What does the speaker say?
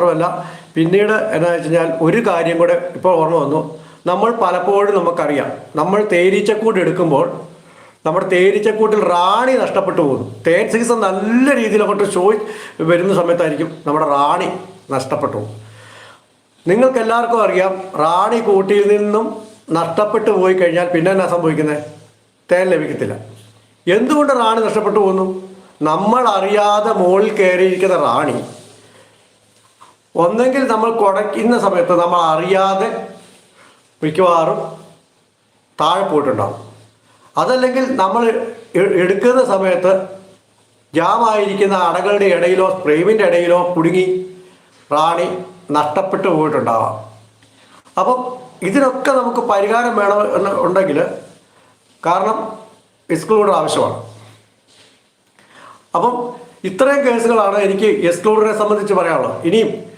മാത്രമല്ല പിന്നീട് എന്താ വെച്ച് കഴിഞ്ഞാൽ ഒരു കാര്യം കൂടെ ഇപ്പോൾ ഓർമ്മ വന്നു. നമ്മൾ പലപ്പോഴും നമുക്കറിയാം നമ്മൾ തേനീച്ചക്കൂട് എടുക്കുമ്പോൾ നമ്മുടെ തേനീച്ചക്കൂട്ടിൽ റാണി നഷ്ടപ്പെട്ടു പോകുന്നു. തേൻ സീസൺ നല്ല രീതിയിൽ അങ്ങോട്ട് ഷോ വരുന്ന സമയത്തായിരിക്കും നമ്മുടെ റാണി നഷ്ടപ്പെട്ടു പോകും നിങ്ങൾക്ക് എല്ലാവർക്കും അറിയാം റാണി കൂട്ടിയിൽ നിന്നും നഷ്ടപ്പെട്ടു പോയി കഴിഞ്ഞാൽ പിന്നെ എന്നാ സംഭവിക്കുന്നത്? തേൻ ലഭിക്കത്തില്ല. എന്തുകൊണ്ട് റാണി നഷ്ടപ്പെട്ടു പോകുന്നു? നമ്മൾ അറിയാതെ മുകളിൽ കയറിയിരിക്കുന്ന റാണി ഒന്നെങ്കിൽ നമ്മൾ കുടയ്ക്കുന്ന സമയത്ത് നമ്മൾ അറിയാതെ മിക്കവാറും താഴെ പോയിട്ടുണ്ടാവും. അതല്ലെങ്കിൽ നമ്മൾ എടുക്കുന്ന സമയത്ത് ജാമായിരിക്കുന്ന അടകളുടെ ഇടയിലോ ഫ്രെയിമിന്റെ ഇടയിലോ കുടുങ്ങി റാണി നഷ്ടപ്പെട്ടു പോയിട്ടുണ്ടാവാം. അപ്പം ഇതിനൊക്കെ നമുക്ക് പരിഹാരം വേണം എന്ന് ഉണ്ടെങ്കിൽ കാരണം എക്സ്ക്ലൂഡർ ആവശ്യമാണ്. അപ്പം ഇത്രയും കേസുകളാണ് എനിക്ക് എക്സ്ക്ലൂഡറിനെ സംബന്ധിച്ച് പറയാനുള്ളത്. ഇനിയും